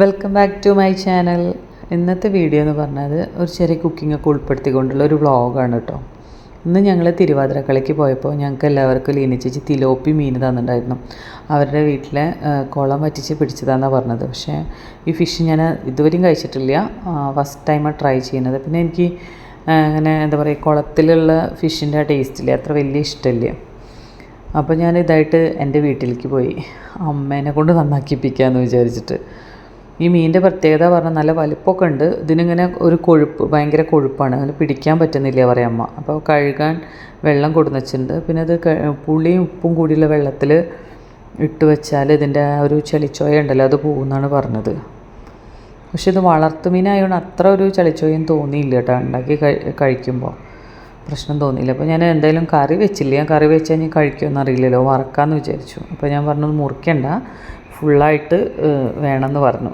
Welcome back to my channel ഇന്നത്തെ video എന്ന് പറഞ്ഞത് ഒരു ചെറിയ കുക്കിംഗ് ഒക്കെ ഉൾപ്പെടുത്തിക്കൊണ്ടുള്ള ഒരു വ്ളോഗാണ് കേട്ടോ ഇന്ന് ഞങ്ങൾ തിരുവാതിരക്കളിക്ക് പോയപ്പോൾ ഞങ്ങൾക്ക് എല്ലാവർക്കും ലീനിച്ചേച്ചി ചേച്ചി തിലോപ്പി മീൻ തന്നിട്ടുണ്ടായിരുന്നു. അവരുടെ വീട്ടിലെ കുളം വറ്റിച്ച് പിടിച്ചതാണെന്നാണ് പറഞ്ഞത്. പക്ഷേ ഈ ഫിഷ് ഞാൻ ഇതുവരെയും കഴിച്ചിട്ടില്ല. ഫസ്റ്റ് ടൈമാണ് ട്രൈ ചെയ്യുന്നത്. പിന്നെ എനിക്ക് അങ്ങനെ എന്താ പറയുക കുളത്തിലുള്ള ഫിഷിന്റെ ആ ടേസ്റ്റില്ല അത്ര വലിയ ഇഷ്ടമില്ല. അപ്പോൾ ഞാൻ ഇതായിട്ട് എന്റെ വീട്ടിലേക്ക് പോയി. അമ്മേനെ കൊണ്ട് നന്നാക്കിപ്പിക്കാമെന്ന് വിചാരിച്ചിട്ട്. ഈ മീനിന്റെ പ്രത്യേകത പറഞ്ഞാൽ നല്ല വലിപ്പമൊക്കെ ഉണ്ട്. ഇതിനിങ്ങനെ ഒരു കൊഴുപ്പ് ഭയങ്കര കൊഴുപ്പാണ്. അങ്ങനെ പിടിക്കാൻ പറ്റുന്നില്ല പറയാം അമ്മ. അപ്പോൾ കഴുകാൻ വെള്ളം കൊടുന്ന് വെച്ചിട്ടുണ്ട് പിന്നെ അത് പുളിയും ഉപ്പും കൂടിയുള്ള വെള്ളത്തിൽ ഇട്ട് വെച്ചാൽ ഇതിന്റെ ഒരു ചെളിച്ചോയ ഉണ്ടല്ലോ അത് പോകുമെന്നാണ് പറഞ്ഞത്. പക്ഷെ ഇത് വളർത്തുമീനായതുകൊണ്ട് അത്ര ഒരു ചളിച്ചോയും തോന്നിയില്ല കേട്ടോ. ഉണ്ടാക്കി കഴിക്കുമ്പോൾ പ്രശ്നം തോന്നിയില്ല. അപ്പോൾ ഞാൻ എന്തായാലും കറി വെച്ചില്ല. ഞാൻ കറി വെച്ചാൽ ഞാൻ കഴിക്കുമെന്ന് അറിയില്ലല്ലോ. വറക്കാമെന്ന് വിചാരിച്ചു. അപ്പോൾ ഞാൻ പറഞ്ഞു മുറിക്കണ്ട. ഫുള്ളായിട്ട് വേണമെന്ന് പറഞ്ഞു.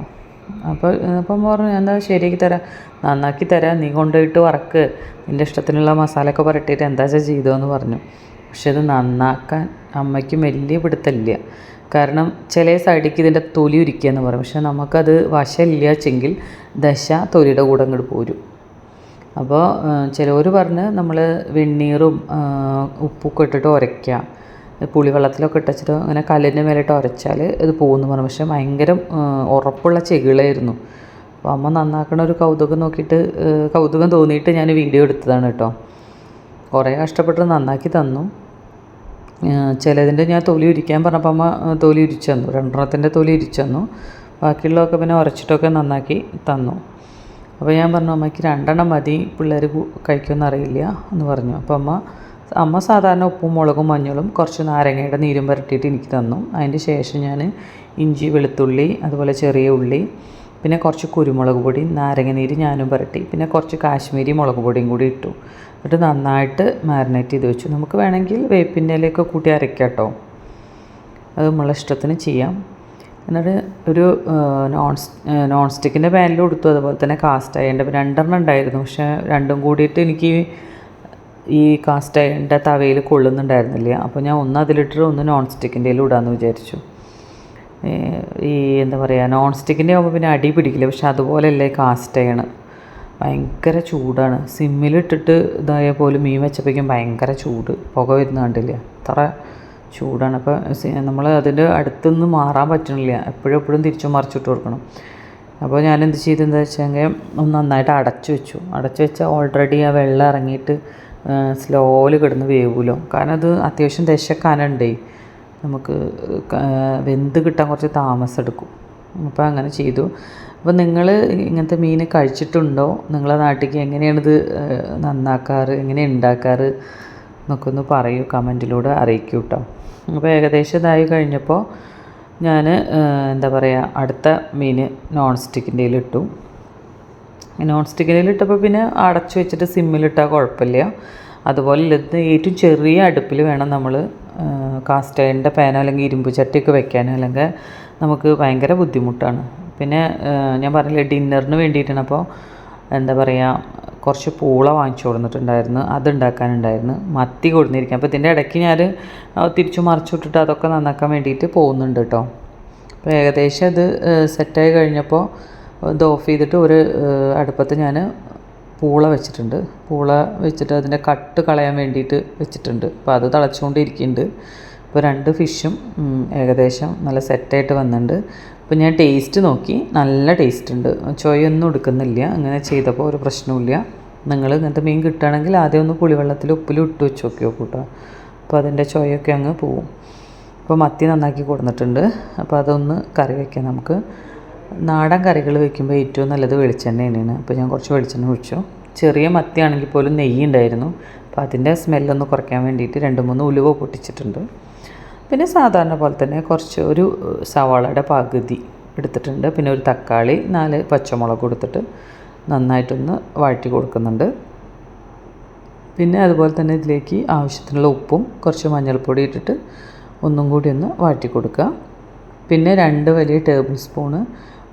അപ്പോൾ അപ്പം പറഞ്ഞു ഞാൻ എന്താ ശരിയാക്കി തരാം. നന്നാക്കി തരാം. നീ കൊണ്ടുപോയിട്ട് വറക്ക്. നിന്റെ ഇഷ്ടത്തിനുള്ള മസാലയൊക്കെ പുരട്ടിയിട്ട് എന്താ വെച്ചാൽ ചെയ്തോന്ന് പറഞ്ഞു. പക്ഷെ ഇത് നന്നാക്കാൻ അമ്മയ്ക്കും വലിയ പിടുത്തമില്ല. കാരണം ചില സൈഡിലേക്ക് ഇതിന്റെ തൊലി ഉരിക്കുക എന്ന് പറയും. പക്ഷെ നമുക്കത് വശമില്ല വെച്ചെങ്കിൽ ദശ തൊലിയുടെ കൂടെ അങ്ങോട്ട് പോരും. അപ്പോൾ ചിലവർ പറഞ്ഞ് നമ്മൾ വെണ്ണീറും ഉപ്പൊക്കെ ഇട്ടിട്ട് ഉരയ്ക്കുക പുളിവെള്ളത്തിലൊക്കെ ഇട്ടച്ചിട്ട് അങ്ങനെ കല്ലിന്റെ മേലിട്ട് ഉരച്ചാൽ ഇത് പോകുമെന്ന് പറഞ്ഞു. പക്ഷേ ഭയങ്കര ഉറപ്പുള്ള ചെകിളായിരുന്നു. അപ്പോൾ അമ്മ നന്നാക്കണ ഒരു കൗതുകം നോക്കിയിട്ട് കൗതുകം തോന്നിയിട്ട് ഞാൻ വീഡിയോ എടുത്തതാണ് കേട്ടോ. കുറേ കഷ്ടപ്പെട്ട് നന്നാക്കി തന്നു. ചിലതിന്റെ ഞാൻ തൊലി ഉരിക്കാൻ പറഞ്ഞപ്പോൾ അമ്മ തൊലി ഉരിച്ചു തന്നു. രണ്ടെണ്ണത്തിന്റെ തൊലി ഉരിച്ചു തന്നു. ബാക്കിയുള്ളതൊക്കെ പിന്നെ ഉരച്ചിട്ടൊക്കെ നന്നാക്കി തന്നു. അപ്പോൾ ഞാൻ പറഞ്ഞു അമ്മയ്ക്ക് രണ്ടെണ്ണം മതി. പിള്ളേർ കഴിക്കുമെന്ന് അറിയില്ല എന്ന് പറഞ്ഞു. അപ്പോൾ അമ്മ അമ്മ സാധാരണ ഉപ്പും മുളകും മഞ്ഞളും കുറച്ച് നാരങ്ങയുടെ നീരും പുരട്ടിയിട്ട് എനിക്ക് തന്നു. അതിന്റെ ശേഷം ഞാൻ ഇഞ്ചി വെളുത്തുള്ളി അതുപോലെ ചെറിയ ഉള്ളി പിന്നെ കുറച്ച് കുരുമുളക് പൊടി നാരങ്ങ നീര് ഞാനും പുരട്ടി. പിന്നെ കുറച്ച് കാശ്മീരി മുളക് പൊടിയും കൂടി ഇട്ടു. എന്നിട്ട് നന്നായിട്ട് മാരിനേറ്റ് ചെയ്ത് വെച്ചു. നമുക്ക് വേണമെങ്കിൽ വേപ്പിന്റെ ഇലയൊക്കെ കൂട്ടി അരയ്ക്കാം കേട്ടോ. അത് നമ്മളെ ഇഷ്ടത്തിന് ചെയ്യാം. എന്നിട്ട് ഒരു നോൺ നോൺ സ്റ്റിക്കിന്റെ പാനിൽ കൊടുത്തു അതുപോലെ തന്നെ കാസ്റ്റ് അയന്റെ രണ്ടെണ്ണം ഉണ്ടായിരുന്നു. പക്ഷേ രണ്ടും കൂടിയിട്ട് എനിക്ക് ഈ കാസ്റ്റ് തവയിൽ കൊള്ളുന്നുണ്ടായിരുന്നില്ല. അപ്പോൾ ഞാൻ ഒന്ന് അതിലിട്ടിട്ട് ഒന്ന് നോൺ സ്റ്റിക്കിന്റെ ഇടാമെന്ന് വിചാരിച്ചു. ഈ എന്താ പറയുക നോൺ സ്റ്റിക്കിന്റെ ആകുമ്പോൾ പിന്നെ അടി പിടിക്കില്ല. പക്ഷെ അതുപോലെയല്ലേ കാസ്റ്റ് അയണ് ഭയങ്കര ചൂടാണ്. സിമ്മിലിട്ടിട്ട് ഇതായ പോലും മീൻ വെച്ചപ്പോഴേക്കും ഭയങ്കര ചൂട്. പുക വരുന്ന കണ്ടില്ല? അത്ര ചൂടാണ്. അപ്പോൾ നമ്മൾ അതിന്റെ അടുത്തുനിന്ന് മാറാൻ പറ്റണില്ല. എപ്പോഴും എപ്പോഴും തിരിച്ചു മറിച്ചിട്ട് കൊടുക്കണം. അപ്പോൾ ഞാൻ എന്ത് ചെയ്തെന്ന് വെച്ചെങ്കിൽ ഒന്ന് നന്നായിട്ട് അടച്ചു വെച്ചു. അടച്ചു വെച്ചാൽ ഓൾറെഡി ആ വെള്ളം ഇറങ്ങിയിട്ട് സ്ലോയിൽ കിടന്ന് വേവുമല്ലോ കാരണം അത് അത്യാവശ്യം ദശക്കാനുണ്ടേ. നമുക്ക് വെന്ത് കിട്ടാൻ കുറച്ച് താമസം എടുക്കും അപ്പോൾ അങ്ങനെ ചെയ്തു. അപ്പോൾ നിങ്ങൾ ഇങ്ങനത്തെ മീൻ കഴിച്ചിട്ടുണ്ടോ? നിങ്ങളെ നാട്ടിലേക്ക് എങ്ങനെയാണിത് നന്നാക്കാറ്? എങ്ങനെ ഉണ്ടാക്കാറ് എന്നൊക്കെ ഒന്ന് പറയൂ കമന്റിലൂടെ അറിയിക്കൂ കേട്ടോ അപ്പോൾ ഏകദേശം ഇതായി കഴിഞ്ഞപ്പോൾ ഞാൻ എന്താ പറയുക അടുത്ത മീൻ നോൺ സ്റ്റിക്കിന്റെ ഇട്ടു നോൺ സ്റ്റിക്കിനിൽ ഇട്ടപ്പോൾ പിന്നെ അടച്ചു വെച്ചിട്ട് സിമ്മിലിട്ടാൽ കുഴപ്പമില്ല. അതുപോലെ ഇത് ഏറ്റവും ചെറിയ അടുപ്പിൽ വേണം നമ്മൾ കാസ്റ്റ് അയണിന്റെ പാനോ അല്ലെങ്കിൽ ഇരുമ്പ് ചട്ടിയൊക്കെ വെക്കാനോ അല്ലെങ്കിൽ നമുക്ക് ഭയങ്കര ബുദ്ധിമുട്ടാണ്. പിന്നെ ഞാൻ പറഞ്ഞില്ലേ ഡിന്നറിന് വേണ്ടിയിട്ടാണ് അപ്പോൾ എന്താ പറയുക കുറച്ച് പൂള വാങ്ങിച്ചു കൊടുത്തിട്ടുണ്ടായിരുന്നു. അതുണ്ടാക്കാനുണ്ടായിരുന്നു മത്തി കൊടുന്നിരിക്കാം അപ്പോൾ ഇതിന്റെ ഇടയ്ക്ക് ഞാൻ തിരിച്ചു മറിച്ചു വിട്ടിട്ട് അതൊക്കെ നന്നാക്കാൻ വേണ്ടിയിട്ട് പോകുന്നുണ്ട് കേട്ടോ. അപ്പോൾ ഏകദേശം അത് സെറ്റായി കഴിഞ്ഞപ്പോൾ ഇത് ഓഫ് ചെയ്തിട്ട് ഒരു അടുപ്പത്ത് ഞാൻ പൂള വെച്ചിട്ടുണ്ട്. പൂള വെച്ചിട്ട് അതിന്റെ കട്ട് കളയാൻ വേണ്ടിയിട്ട് വെച്ചിട്ടുണ്ട്. അപ്പോൾ അത് തിളച്ചുകൊണ്ടിരിക്കുന്നുണ്ട്. ഇപ്പോൾ രണ്ട് ഫിഷും ഏകദേശം നല്ല സെറ്റായിട്ട് വന്നിട്ടുണ്ട്. അപ്പോൾ ഞാൻ ടേസ്റ്റ് നോക്കി. നല്ല ടേസ്റ്റ് ഉണ്ട്. ചൊയൊന്നും എടുക്കുന്നില്ല. അങ്ങനെ ചെയ്തപ്പോൾ ഒരു പ്രശ്നവുമില്ല. നിങ്ങൾ ഇങ്ങനത്തെ മീൻ കിട്ടുകയാണെങ്കിൽ ആദ്യം ഒന്ന് പുളിവെള്ളത്തിൽ ഉപ്പിലും ഇട്ട് വെച്ച് നോക്കി നോക്കൂ അപ്പോൾ അതിന്റെ ചൊയൊക്കെ അങ്ങ് പോവും. അപ്പോൾ മത്തി നന്നാക്കി കൊടുത്തിട്ടുണ്ട്. അപ്പോൾ അതൊന്ന് കറി വയ്ക്കാം നമുക്ക്. നാടൻ കറികൾ വെക്കുമ്പോൾ ഏറ്റവും നല്ലത് വെളിച്ചെണ്ണ തന്നെയാണ്. അപ്പോൾ ഞാൻ കുറച്ച് വെളിച്ചെണ്ണ ഒഴിച്ചു. ചെറിയ മത്തിയാണെങ്കിൽ പോലും നെയ്യ് ഉണ്ടായിരുന്നു. അപ്പോൾ അതിന്റെ സ്മെല്ലൊന്ന് കുറയ്ക്കാൻ വേണ്ടിയിട്ട് രണ്ട് മൂന്ന് ഉലുവ പൊട്ടിച്ചിട്ടുണ്ട്. പിന്നെ സാധാരണ പോലെ തന്നെ കുറച്ച് ഒരു സവാളയുടെ പകുതി എടുത്തിട്ടുണ്ട്. പിന്നെ ഒരു തക്കാളി നാല് പച്ചമുളക് കൊടുത്തിട്ട് നന്നായിട്ടൊന്ന് വഴറ്റി കൊടുക്കുന്നുണ്ട്. പിന്നെ അതുപോലെ തന്നെ ഇതിലേക്ക് ആവശ്യത്തിനുള്ള ഉപ്പും കുറച്ച് മഞ്ഞൾപ്പൊടി ഇട്ടിട്ട് ഒന്നും കൂടി ഒന്ന് വഴറ്റി കൊടുക്കുക. പിന്നെ രണ്ട് വലിയ ടേബിൾ സ്പൂണ്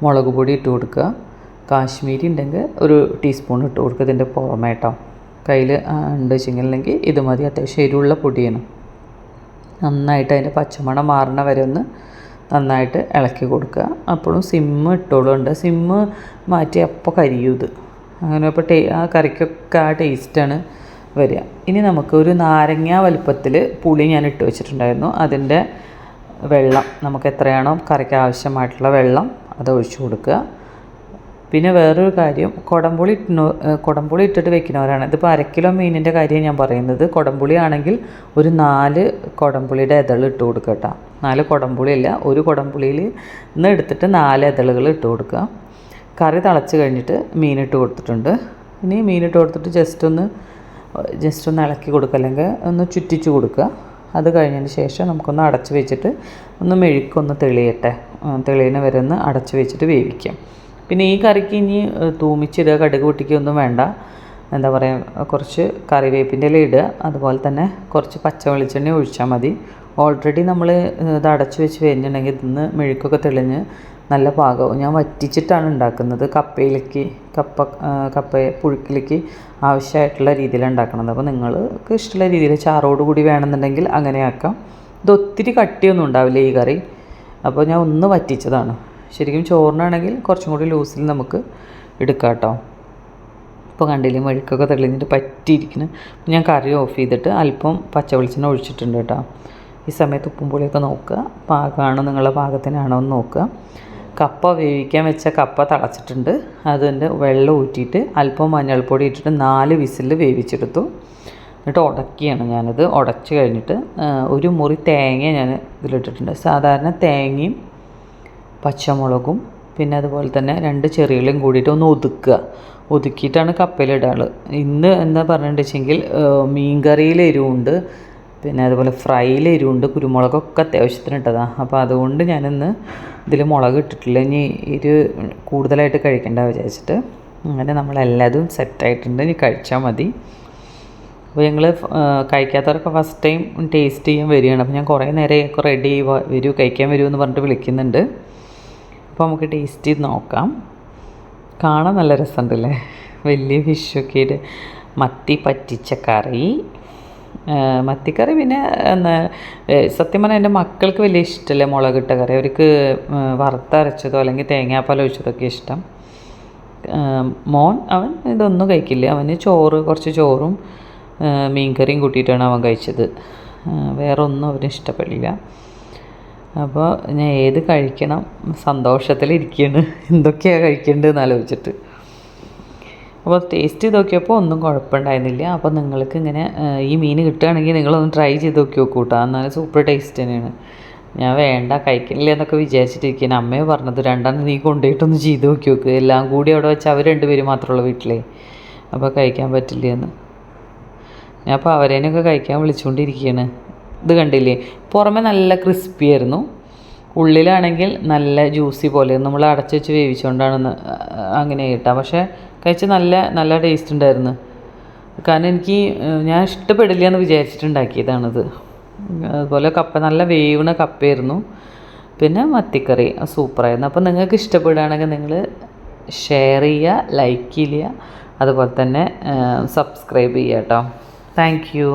മുളക് പൊടി ഇട്ട് കൊടുക്കുക. കാശ്മീരി ഉണ്ടെങ്കിൽ ഒരു ടീസ്പൂൺ ഇട്ട് കൊടുക്കുക ഇതിന്റെ പുറമേ കേട്ടോ. കയ്യിൽ ഉണ്ട് വെച്ചെങ്കിൽ അല്ലെങ്കിൽ ഇത് മതി. അത്യാവശ്യം എരിവുള്ള പൊടിയാണ്. നന്നായിട്ട് അതിന്റെ പച്ചമണം മാറണ വരെ ഒന്ന് നന്നായിട്ട് ഇളക്കി കൊടുക്കുക. അപ്പോഴും സിമ്മ് ഇട്ടോളുണ്ട്. സിമ്മ് മാറ്റി അപ്പോൾ കരിയും ഇത്. അങ്ങനെ അപ്പോൾ ടേ ആ കറിക്കൊക്കെ ആ ടേസ്റ്റാണ് വരിക. ഇനി നമുക്ക് ഒരു നാരങ്ങ വലുപ്പത്തിൽ പുളി ഞാൻ ഇട്ട് വെച്ചിട്ടുണ്ടായിരുന്നു. അതിന്റെ വെള്ളം നമുക്ക് എത്രയാണോ കറിക്ക് ആവശ്യമായിട്ടുള്ള വെള്ളം അത് ഒഴിച്ചു കൊടുക്കുക. പിന്നെ വേറൊരു കാര്യം കുടംപുളി ഇട്ടുന്നോ കുടംപുളി ഇട്ടിട്ട് വെക്കുന്നവരാണ്. ഇതിപ്പോൾ അരക്കിലോ കിലോ മീനിന്റെ കാര്യം ഞാൻ പറയുന്നത്. കുടംപുളി ആണെങ്കിൽ ഒരു നാല് കുടംപുളിയുടെ ഇതൾ ഇട്ട് കൊടുക്കുക കേട്ടോ. നാല് കുടംപുളിയല്ല ഒരു കുടംപുളിയിൽ നിന്ന് എടുത്തിട്ട് നാല് ഇതളുകൾ ഇട്ട് കൊടുക്കുക. കറി തിളച്ച് കഴിഞ്ഞിട്ട് മീനിട്ട് കൊടുത്തിട്ടുണ്ട്. ഇനി മീനിട്ട് കൊടുത്തിട്ട് ജസ്റ്റ് ഒന്ന് ജസ്റ്റ് ഒന്ന് ഇളക്കി കൊടുക്കുക. അല്ലെങ്കിൽ ഒന്ന് ചുറ്റിച്ച് കൊടുക്കുക. അത് കഴിഞ്ഞതിന് ശേഷം നമുക്കൊന്ന് അടച്ച് വെച്ചിട്ട് ഒന്ന് മെഴുക്കൊന്ന് തെളിയട്ടെ. തെളിയുന്ന വരെ ഒന്ന് അടച്ച് വെച്ചിട്ട് വേവിക്കാം. പിന്നെ ഈ കറിക്ക് ഇനി തൂമിച്ചിടുക കടുക് പൊട്ടിക്കൊന്നും വേണ്ട. എന്താ പറയുക കുറച്ച് കറിവേപ്പിന്റെ ഇല ഇടുക. അതുപോലെ തന്നെ കുറച്ച് പച്ച വെളിച്ചെണ്ണ ഒഴിച്ചാൽ മതി ഓൾറെഡി നമ്മൾ ഇത് അടച്ച് വെച്ച് കഴിഞ്ഞിട്ടുണ്ടെങ്കിൽ ഇതിന്ന് മെഴുക്കൊക്കെ തെളിഞ്ഞ് നല്ല പാകവും. ഞാൻ വറ്റിച്ചിട്ടാണ് ഉണ്ടാക്കുന്നത്. കപ്പയിലേക്ക് കപ്പ കപ്പ പുഴുക്കിലേക്ക് ആവശ്യമായിട്ടുള്ള രീതിയിലാണ് ഉണ്ടാക്കുന്നത് അപ്പോൾ നിങ്ങൾക്ക് ഇഷ്ടമുള്ള രീതിയിൽ ചാറോട് കൂടി വേണമെന്നുണ്ടെങ്കിൽ അങ്ങനെ ആക്കാം. ഇത് ഒത്തിരി കട്ടിയൊന്നും ഉണ്ടാവില്ല ഈ കറി. അപ്പോൾ ഞാൻ ഒന്ന് വറ്റിച്ചതാണ്. ശരിക്കും ചോറിനാണെങ്കിൽ കുറച്ചും കൂടി ലൂസിൽ നമുക്ക് എടുക്കാം കേട്ടോ ഇപ്പോൾ കണ്ടില്ലേ മെഴുക്കൊക്കെ തെളിഞ്ഞിട്ട് പറ്റിയിരിക്കുന്നു ഞാൻ കറി ഓഫ് ചെയ്തിട്ട് അല്പം പച്ച വെളിച്ചെണ്ണ ഒഴിച്ചിട്ടുണ്ട് കേട്ടോ ഈ സമയത്ത് ഉപ്പും പുളിയൊക്കെ നോക്കുക. പാകമാണോ നിങ്ങളുടെ പാകത്തിനാണോ എന്ന് നോക്കുക. കപ്പ വേവിക്കാൻ വെച്ച കപ്പ തളച്ചിട്ടുണ്ട്. അതിന്റെ വെള്ളം ഊറ്റിയിട്ട് അല്പം മഞ്ഞൾപ്പൊടി ഇട്ടിട്ട് നാല് വിസിൽ വേവിച്ചെടുത്തു. എന്നിട്ട് ഉടക്കിയാണ് ഞാനത് ഉടച്ച് കഴിഞ്ഞിട്ട് ഒരു മുറി തേങ്ങ ഞാൻ ഇതിലിട്ടിട്ടുണ്ട്. സാധാരണ തേങ്ങയും പച്ചമുളകും പിന്നെ അതുപോലെ തന്നെ രണ്ട് ചെറിയുള്ളിയും കൂടിയിട്ട് ഒന്ന് ഒതുക്കുക. ഒതുക്കിയിട്ടാണ് കപ്പയിലിടാറ് ഇന്ന് എന്താ പറഞ്ഞിട്ടുണ്ടെങ്കിൽ മീൻകറിയിൽ എരിവുണ്ട് പിന്നെ അതുപോലെ ഫ്രൈയിൽ എരിവുണ്ട് കുരുമുളകൊക്കെ അത്യാവശ്യത്തിന് ഇട്ടതാണ് അപ്പോൾ അതുകൊണ്ട് ഞാനിന്ന് ഇതിൽ മുളക് ഇട്ടിട്ടില്ല. ഇനി ഇത് കൂടുതലായിട്ട് കഴിക്കണ്ട വിചാരിച്ചിട്ട്. അങ്ങനെ നമ്മളെല്ലാതും സെറ്റായിട്ടുണ്ട് ഇനി കഴിച്ചാൽ മതി. അപ്പോൾ ഞങ്ങൾ കഴിക്കാത്തവരൊക്കെ ഫസ്റ്റ് ടൈം ടേസ്റ്റ് ചെയ്യാൻ വരികയാണ്. അപ്പോൾ ഞാൻ കുറേ നേരമൊക്കെ റെഡി വരൂ കഴിക്കാൻ വരൂ എന്ന് പറഞ്ഞിട്ട് വിളിക്കുന്നുണ്ട്. അപ്പോൾ നമുക്ക് ടേസ്റ്റ് ചെയ്ത് നോക്കാം. കാണാൻ നല്ല രസമുണ്ടല്ലേ? വലിയ ഫിഷൊക്കെ മത്തി പറ്റിച്ച കറി. മത്തിക്കറി പിന്നെ എന്നാ സത്യം പറഞ്ഞാൽ എന്റെ മക്കൾക്ക് വലിയ ഇഷ്ടമല്ല മുളകിട്ട കറി? അവർക്ക് വറുത്തരച്ചതോ അല്ലെങ്കിൽ തേങ്ങാപ്പാൽ ഒഴിച്ചതൊക്കെ ഇഷ്ടം. മോൻ അവൻ ഇതൊന്നും കഴിക്കില്ല. അവന് ചോറ് കുറച്ച് ചോറും മീൻകറിയും കൂട്ടിയിട്ടാണ് അവൻ കഴിച്ചത്. വേറെ ഒന്നും അവന് ഇഷ്ടപ്പെടില്ല. അപ്പോൾ ഞാൻ ഏത് കഴിക്കണം? സന്തോഷത്തിലിരിക്കുകയാണ് എന്തൊക്കെയാണ് കഴിക്കേണ്ടതെന്ന് ആലോചിച്ചിട്ട്. അപ്പോൾ ടേസ്റ്റ് ചെയ്ത് നോക്കിയപ്പോൾ ഒന്നും കുഴപ്പമുണ്ടായിരുന്നില്ല. അപ്പോൾ നിങ്ങൾക്ക് ഇങ്ങനെ ഈ മീൻ കിട്ടുകയാണെങ്കിൽ നിങ്ങളൊന്ന് ട്രൈ ചെയ്ത് നോക്കി നോക്കൂ കേട്ടോ. എന്നാൽ സൂപ്പർ ടേസ്റ്റ് തന്നെയാണ്. ഞാൻ വേണ്ട കഴിക്കില്ല എന്നൊക്കെ വിചാരിച്ചിട്ടിരിക്കുകയാണ്. അമ്മയെ പറഞ്ഞത് രണ്ടെണ്ണം നീ കൊണ്ടുപോയിട്ടൊന്ന് ചെയ്ത് നോക്കി നോക്ക്. എല്ലാം കൂടി അവിടെ വെച്ച് അവർ രണ്ടുപേരും മാത്രമുള്ള വീട്ടിലേ. അപ്പോൾ കഴിക്കാൻ പറ്റില്ല എന്ന്. ഞാൻ അപ്പോൾ അവരേനൊക്കെ കഴിക്കാൻ വിളിച്ചുകൊണ്ടിരിക്കുകയാണ് ഇത് കണ്ടില്ലേ? പുറമെ നല്ല ക്രിസ്പി ആയിരുന്നു. ഉള്ളിലാണെങ്കിൽ നല്ല ജ്യൂസി പോലെ. നമ്മൾ അടച്ചു വെച്ച് വേവിച്ചുകൊണ്ടാണ് അങ്ങനെ കിട്ടുക പക്ഷേ കഴിച്ച് നല്ല നല്ല ടേസ്റ്റ് ഉണ്ടായിരുന്നു. കാരണം എനിക്ക് ഞാൻ ഇഷ്ടപ്പെടില്ല എന്ന് വിചാരിച്ചിട്ടുണ്ടാക്കിയതാണിത്. അതുപോലെ കപ്പ നല്ല വേവണ കപ്പയായിരുന്നു. പിന്നെ മത്തിക്കറി സൂപ്പറായിരുന്നു. അപ്പോൾ നിങ്ങൾക്ക് ഇഷ്ടപ്പെടുകയാണെങ്കിൽ നിങ്ങൾ ഷെയർ ചെയ്യുക ലൈക്ക് ചെയ്യുക. അതുപോലെ തന്നെ സബ്സ്ക്രൈബ് ചെയ്യുക കേട്ടോ. Thank you